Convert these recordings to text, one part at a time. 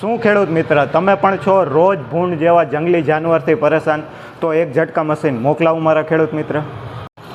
શું ખેડૂત મિત્ર, તમે પણ છો રોજ ભૂંડ જેવા જંગલી જાનવરથી પરેશાન, તો એક ઝટકા મશીન મોકલાવું મારા ખેડૂત મિત્ર?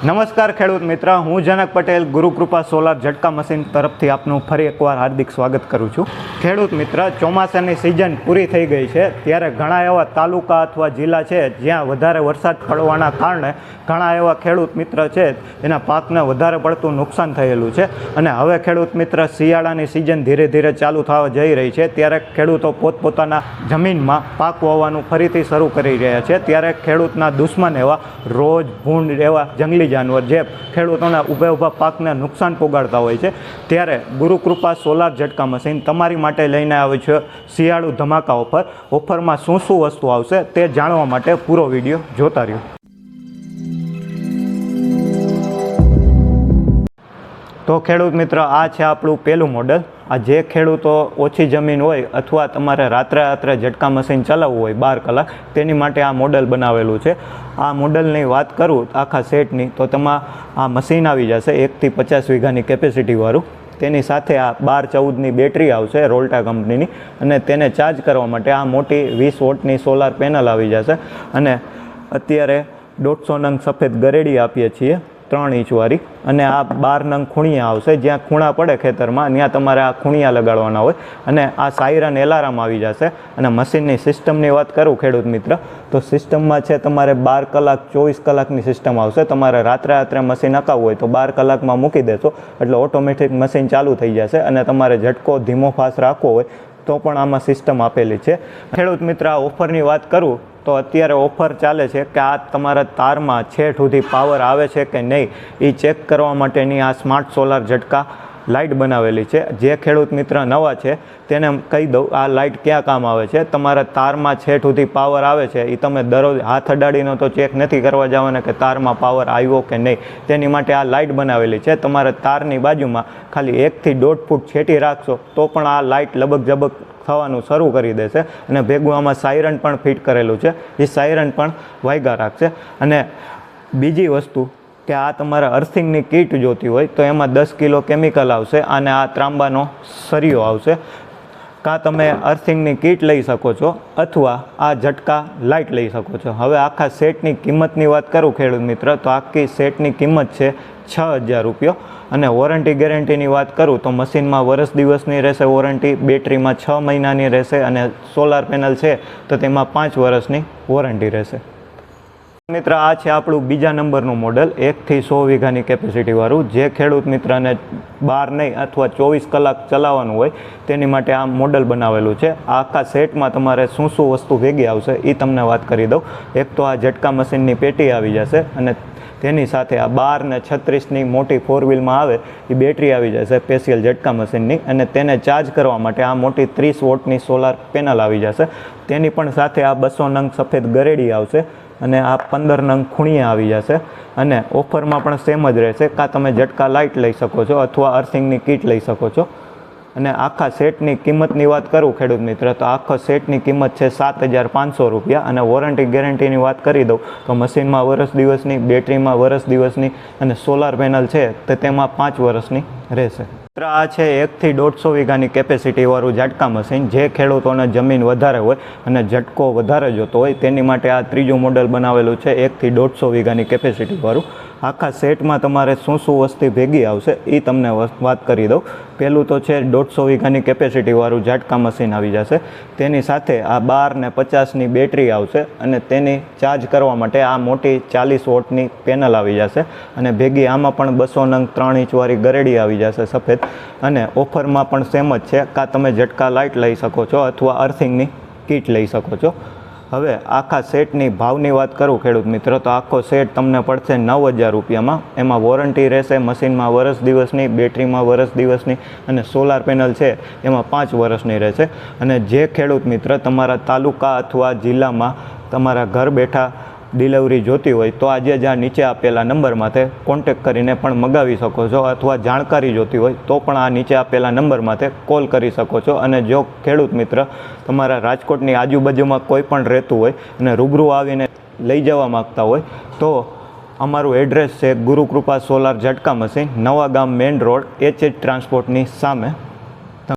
નમસ્કાર ખેડૂત મિત્ર, હું જનક પટેલ, ગુરુકૃપા સોલાર ઝટકા મશીન તરફથી આપનું ફરી એકવાર હાર્દિક સ્વાગત કરું છું. ખેડૂત મિત્ર, ચોમાસાની સિઝન પૂરી થઈ ગઈ છે, ત્યારે ઘણા એવા તાલુકા અથવા જિલ્લા છે, જ્યાં વધારે વરસાદ પડવાના કારણે ઘણા એવા ખેડૂત મિત્ર છે, એના પાકને વધારે પડતું નુકસાન થયેલું છે. અને હવે ખેડૂત મિત્ર, શિયાળાની સિઝન ધીરે ધીરે ચાલુ થવા જઈ રહી છે, ત્યારે ખેડૂતો પોતપોતાના જમીનમાં પાક વાવવાનું ફરીથી શરૂ કરી રહ્યા છે, ત્યારે ખેડૂતના દુશ્મન એવા રોજ ભૂંડ એવા જંગલી જાનવર જે ખેડૂતોના ઊભા ઊભા પાકને નુકસાન પહોંચાડતા હોય છે, ત્યારે ગુરુકૃપા સોલાર ઝટકા મશીન તમારી માટે લઈને આવે છે શિયાળુ ધમાકા ઓફર. ઓફરમાં શું શું વસ્તુ આવશે તે જાણવા માટે પૂરો વીડિયો જોતા રહ્યો. તો ખેડૂત મિત્ર, આ છે આપણું પહેલું મોડલ આ જે ખેડૂતો ઓછી જમીન હોય અથવા તમારે રાત્રે રાત્રે ઝટકા મશીન ચલાવવું હોય બાર કલાક, તેની માટે આ મોડલ બનાવેલું છે. આ મોડલની વાત કરું આખા સેટની તો તેમાં, આ મશીન આવી જશે એકથી પચાસ વીઘાની કેપેસિટીવાળું તેની સાથે આ બાર ચૌદની બેટરી આવશે રોલ્ટા કંપનીની અને તેને ચાર્જ કરવા માટે આ મોટી વીસ વોટની સોલાર પેનલ આવી જશે. અને અત્યારે દોઢસો નંગ સફેદ ગરેડી આપીએ છીએ. ત્રણ ઇંચવાળી અને આ બાર નંગ ખૂણિયા આવશે. જ્યાં ખૂણા પડે ખેતરમાં, ત્યાં તમારે આ ખૂણિયા લગાડવાના હોય અને આ સાયરન એલારામ આવી જશે. અને મશીનની સિસ્ટમની વાત કરું ખેડૂત મિત્ર, તો સિસ્ટમમાં છે તમારે બાર કલાક, ચોવીસ કલાકની સિસ્ટમ આવશે. તમારે રાત્રે રાત્રે મશીન અકાવવું હોય તો બાર કલાકમાં મૂકી દેશો. એટલે ઓટોમેટિક મશીન ચાલુ થઈ જશે અને તમારે ઝટકો, ધીમો ફાસ્ટ રાખવો હોય તો પણ આમાં સિસ્ટમ આપેલી છે. ખેડૂત મિત્ર, આ ઓફરની વાત કરું તો અત્યારે ઓફર ચાલે છે કે આ તમારા તારમાં છેઠ સુધી પાવર આવે છે કે નહીં એ ચેક કરવા માટેની આ સ્માર્ટ સોલાર ઝટકા લાઇટ બનાવેલી છે. જે ખેડૂત મિત્ર નવા છે, તેને કહી દઉં, આ લાઇટ ક્યાં કામ આવે છે? તમારા તારમાં છેઠ સુધી પાવર આવે છે એ તમે દરરોજ હાથ અડાડીનો તો ચેક નથી કરવા જવાના કે તારમાં પાવર આવ્યો કે નહીં. તેની માટે આ લાઇટ બનાવેલી છે. તમારા તારની બાજુમાં ખાલી એકથી દોઢ ફૂટ છેટી રાખશો તો પણ આ લાઇટ લબક જબક થવાનું શરૂ કરી દેશે અને ભેગું આમાં સાયરન પણ ફિટ કરેલું છે. એ સાયરન પણ વાયગા રાખશે. અને બીજી વસ્તુ કે આ તમારે અર્થિંગની કીટ જોતી હોય તો એમાં દસ કિલો કેમિકલ આવશે અને આ ત્રાંબાનો સરિયો આવશે. કાં તમે અર્થિંગની કીટ લઈ શકો છો અથવા આ ઝટકા લાઇટ લઈ શકો છો. હવે આખા સેટની કિંમતની વાત કરું ખેડૂત મિત્ર, તો આખી સેટની કિંમત છે છ હજાર રૂપિયો. અને વોરંટી ગેરંટીની વાત કરું તો મશીનમાં વરસ દિવસની રહેશે વોરંટી, બેટરીમાં છ મહિનાની રહેશે અને સોલાર પેનલ છે તો તેમાં પાંચ વર્ષની વોરંટી રહેશે. મિત્ર, આ છે આપણું બીજા નંબરનું મોડલ, એકથી સો વીઘાની કેપેસિટીવાળું જે ખેડૂત મિત્રને બાર નહીં અથવા ચોવીસ કલાક ચલાવવાનું હોય, તેની માટે આ મોડલ બનાવેલું છે. આખા સેટમાં તમારે શું શું વસ્તુ ભેગી આવશે એ તમને વાત કરી દઉં. એક તો આ ઝટકા મશીનની પેટી આવી જશે અને તેની સાથે આ બાર ને છત્રીસની મોટી ફોર વ્હીલમાં આવે એ બેટરી આવી જશે સ્પેશિયલ ઝટકા મશીનની. અને તેને ચાર્જ કરવા માટે આ મોટી ત્રીસ વોટની સોલાર પેનલ આવી જશે. તેની પણ સાથે આ બસો નંગ સફેદ ગરેડી આવશે. અને આ પંદર નંગ ખૂણીએ આવી જશે. અને ઓફરમાં પણ સેમ જ રહેશે. કાં તમે ઝટકા લાઇટ લઈ શકો છો અથવા અર્થિંગની કીટ લઈ શકો છો. અને આખા સેટની કિંમતની વાત કરું ખેડૂત મિત્ર, તો આખો સેટની કિંમત છે સાત હજાર પાંચસો રૂપિયા. અને વોરંટી ગેરંટીની વાત કરી દઉં, તો મશીનમાં વરસ દિવસની બેટરીમાં વરસ દિવસની અને સોલાર પેનલ છે, તો તેમાં પાંચ વર્ષની રહેશે. મિત્ર આ છે, એકથી દોઢસો વીઘાની કેપેસિટીવાળું ઝટકા મશીન જે ખેડૂતોને જમીન વધારે હોય અને ઝટકો વધારે જોતો હોય, તેની માટે આ ત્રીજું મોડલ બનાવેલું છે, એકથી દોઢસો વીઘાની કેપેસિટીવાળું આખા સેટમાં તમારે શું શું વસ્તી ભેગી આવશે એ તમને વાત કરી દઉં. પહેલું તો છે દોઢસો વીઘાની કેપેસિટીવાળું ઝાટકા મશીન આવી જશે. તેની સાથે આ બાર ને પચાસની બેટરી આવશે અને તેની ચાર્જ કરવા માટે આ મોટી ચાલીસ વોટની પેનલ આવી જશે અને ભેગી આમાં પણ બસો નંગ ત્રણ ઇંચવાળી ગરેડી આવી જશે સફેદ. અને ઓફરમાં પણ સેમ જ છે, કાં તમે ઝટકા લાઇટ લઈ શકો છો અથવા અર્થિંગની કીટ લઈ શકો છો. હવે આખા સેટની ભાવની વાત કરું ખેડૂત મિત્ર, તો આખો સેટ તમને પડશે નવ હજાર રૂપિયામાં. એમાં વોરંટી રહેશે મશીનમાં વરસ દિવસની, બેટરીમાં વરસ દિવસની અને સોલાર પેનલ છે, એમાં પાંચ વર્ષની રહેશે. અને જે ખેડૂત મિત્ર, તમારા તાલુકા અથવા જિલ્લામાં તમારા ઘર બેઠા ડિલિવરી જોતી હોય તો આજે જ્યાં નીચે આપેલા નંબરમાંથી કોન્ટેક કરીને પણ મગાવી શકો છો અથવા જાણકારી જોતી હોય તો પણ આ નીચે આપેલા નંબરમાંથી કોલ કરી શકો છો. અને જો ખેડૂત મિત્ર તમારા રાજકોટની આજુબાજુમાં કોઈ પણ રહેતું હોય અને રૂબરૂ આવીને લઈ જવા માગતા હોય તો અમારું એડ્રેસ છે ગુરુકૃપા સોલાર ઝટકા મશીન નવા ગામ મેઇન રોડ એચ એચ ટ્રાન્સપોર્ટની સામે.